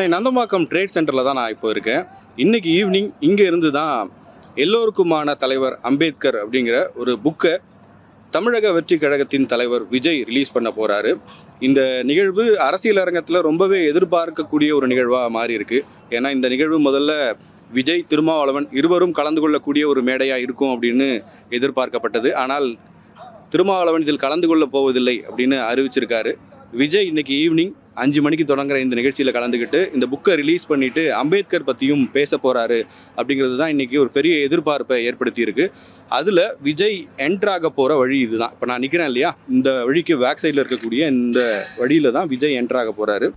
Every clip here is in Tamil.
சென்னை நந்தம்பாக்கம் ட்ரேட் சென்டரில் தான் நான் இப்போ இருக்கேன். இன்னைக்கு ஈவினிங் இங்கே இருந்து தான் எல்லோருக்குமான தலைவர் அம்பேத்கர் அப்படிங்கிற ஒரு புக்கை தமிழக வெற்றி கழகத்தின் தலைவர் விஜய் ரிலீஸ் பண்ண போகிறாரு இந்த நிகழ்வு அரசியல் அரங்கத்தில் ரொம்பவே எதிர்பார்க்கக்கூடிய ஒரு நிகழ்வாக மாறி இருக்கு. ஏன்னா இந்த நிகழ்வு முதல்ல விஜய் திருமாவளவன் இருவரும் கலந்து கொள்ளக்கூடிய ஒரு மேடையாக இருக்கும் அப்படின்னு எதிர்பார்க்கப்பட்டது. ஆனால் திருமாவளவன் இதில் கலந்து கொள்ள போவதில்லை அப்படின்னு அறிவிச்சிருக்காரு. விஜய் இன்னைக்கு ஈவினிங் அஞ்சு மணிக்கு தொடங்குற இந்த நிகழ்ச்சியில் கலந்துக்கிட்டு இந்த புக்கை ரிலீஸ் பண்ணிட்டு அம்பேத்கர் பற்றியும் பேச போறாரு அப்படிங்கிறது தான் இன்னைக்கு ஒரு பெரிய எதிர்பார்ப்பை ஏற்படுத்தியிருக்கு. அதில் விஜய் என்ட்ராக போகிற வழி இதுதான். இப்போ நான் நிற்கிறேன் இல்லையா? இந்த வழிக்கு பேக் சைடில் இருக்கக்கூடிய இந்த வழியில் தான் விஜய் என்ட்ராக போகிறாரு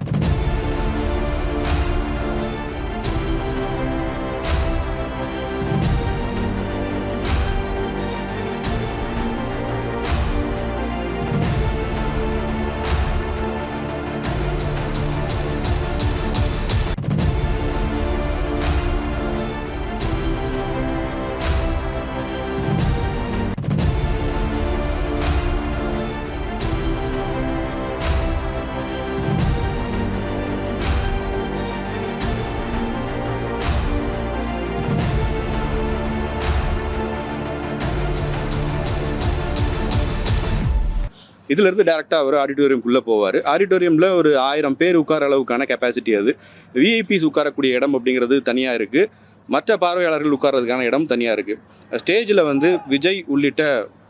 இதுல இருந்து டேரெக்டாக அவர் ஆடிட்டோரியம்குள்ளே போவார். ஆடிட்டோரியமில் ஒரு ஆயிரம் பேர் உட்கார அளவுக்கான கெப்பாசிட்டி அது. விஐபிஸ் உட்காரக்கூடிய இடம் அப்படிங்கிறது தனியாக இருக்குது மற்ற பார்வையாளர்கள் உட்கார்றதுக்கான இடம் தனியாக இருக்குது ஸ்டேஜில் வந்து விஜய் உள்ளிட்ட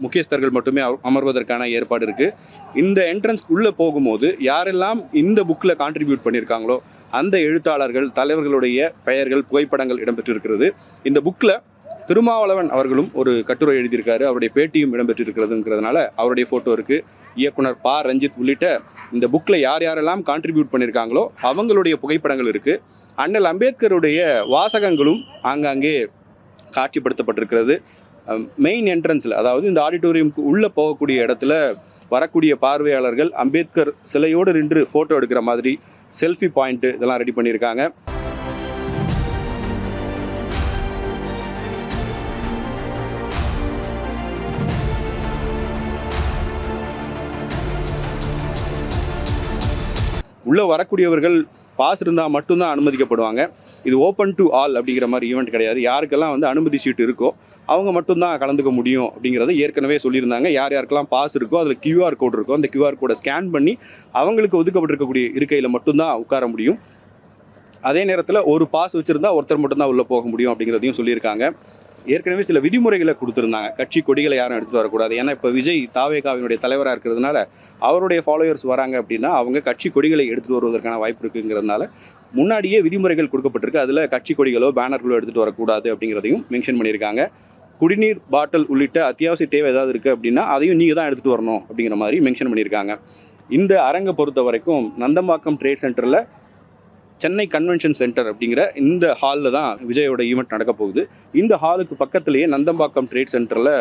முக்கியஸ்தர்கள் மட்டுமே அமர்வதற்கான ஏற்பாடு இருக்குது இந்த என்ட்ரன்ஸ் உள்ளே போகும்போது யாரெல்லாம் இந்த புக்கில் கான்ட்ரிபியூட் பண்ணியிருக்காங்களோ அந்த எழுத்தாளர்கள் தலைவர்களுடைய பெயர்கள் புகைப்படங்கள் இடம்பெற்றிருக்கிறது. இந்த புக்கில் திருமாவளவன் அவர்களும் ஒரு கட்டுரை எழுதியிருக்காரு. அவருடைய பேட்டியும் இடம்பெற்றிருக்கிறதுங்கிறதுனால அவருடைய ஃபோட்டோ இருக்குது இயக்குனர் பா. ரஞ்சித் உள்ளிட்ட இந்த புக்கில் யார் யாரெல்லாம் கான்ட்ரிபியூட் பண்ணியிருக்காங்களோ அவங்களுடைய புகைப்படங்கள் இருக்குது அண்ணல் அம்பேத்கருடைய வாசகங்களும் ஆங்காங்கே காட்சிப்படுத்தப்பட்டிருக்கிறது. மெயின் என்ட்ரன்ஸில் அதாவது இந்த ஆடிட்டோரியம்க்கு உள்ளே போகக்கூடிய இடத்துல வரக்கூடிய பார்வையாளர்கள் அம்பேத்கர் சிலையோடு நின்று ஃபோட்டோ எடுக்கிற மாதிரி செல்ஃபி பாயிண்ட்டு இதெல்லாம் ரெடி பண்ணியிருக்காங்க. உள்ளே வரக்கூடியவர்கள் பாஸ் இருந்தால் மட்டும்தான் அனுமதிக்கப்படுவாங்க. இது ஓப்பன் டு ஆல் அப்படிங்கிற மாதிரி ஈவெண்ட் கிடையாது. யாருக்கெல்லாம் வந்து அனுமதி சீட்டு இருக்கோ அவங்க மட்டும்தான் கலந்துக்க முடியும் அப்படிங்கிறத ஏற்கனவே சொல்லியிருந்தாங்க. யார் யாருக்கெல்லாம் பாஸ் இருக்கோ அதில் கியூஆர் கோட் இருக்கோ அந்த கியூஆர் கோடை ஸ்கேன் பண்ணி அவங்களுக்கு ஒதுக்கப்பட்டிருக்கக்கூடிய இருக்கையில் மட்டும்தான் உட்கார முடியும். அதே நேரத்தில் ஒரு பாஸ் வச்சுருந்தா ஒருத்தர் மட்டும்தான் உள்ளே போக முடியும் அப்படிங்கிறதையும் சொல்லியிருக்காங்க. ஏற்கனவே சில விதிமுறைகளை கொடுத்துருந்தாங்க. கட்சி கொடிகளை யாரும் எடுத்துகிட்டு வரக்கூடாது. ஏன்னா இப்போ விஜய் தாவேகாவினுடைய தலைவராக இருக்கிறதுனால அவருடைய ஃபாலோயர்ஸ் வராங்க அப்படின்னா அவங்க கட்சி கொடிகளை எடுத்துகிட்டு வருவதற்கான வாய்ப்பு இருக்குங்கிறதுனால முன்னாடியே விதிமுறைகள் கொடுக்கப்பட்டிருக்கு. அதில் கட்சி கொடிகளோ பேனர்களோ எடுத்துகிட்டு வரக்கூடாது அப்படிங்கிறதையும் மென்ஷன் பண்ணியிருக்காங்க. குடிநீர் பாட்டில் உள்ளிட்ட அத்தியாவசிய தேவை ஏதாவது இருக்குது அப்படின்னா அதையும் நீங்கள் தான் எடுத்துகிட்டு வரணும் அப்படிங்கிற மாதிரி மென்ஷன் பண்ணியிருக்காங்க. இந்த அரங்கை பொறுத்த வரைக்கும் நந்தம்பாக்கம் ட்ரேட் சென்டரில் சென்னை கன்வென்ஷன் சென்டர் அப்படிங்கிற இந்த ஹாலில் தான் விஜயோட ஈவெண்ட் நடக்க போகுது. இந்த ஹாலுக்கு பக்கத்துலேயே நந்தம்பாக்கம் ட்ரேட் சென்டரில்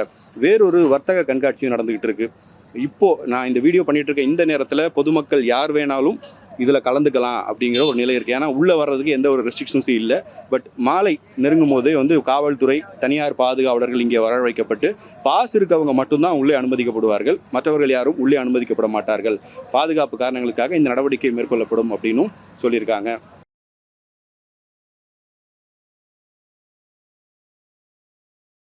வேறொரு வர்த்தக கண்காட்சியும் நடந்துகிட்டு இருக்கு. இப்போ நான் இந்த வீடியோ பண்ணிட்டு இருக்க இந்த நேரத்தில் பொதுமக்கள் யார் வேணாலும் இதில் கலந்துக்கலாம் அப்படிங்கிற ஒரு நிலை இருக்குது ஏன்னா உள்ளே வர்றதுக்கு எந்த ஒரு ரெஸ்ட்ரிக்ஷன்ஸும் இல்லை. பட் மாலை நெருங்கும் போதே வந்து காவல்துறை தனியார் பாதுகாவலர்கள் இங்கே வரவழைக்கப்பட்டு பாஸ் இருக்கவங்க மட்டும்தான் உள்ளே அனுமதிக்கப்படுவார்கள். மற்றவர்கள் யாரும் உள்ளே அனுமதிக்கப்பட மாட்டார்கள். பாதுகாப்பு காரணங்களுக்காக இந்த நடவடிக்கை மேற்கொள்ளப்படும் அப்படின்னும் சொல்லியிருக்காங்க.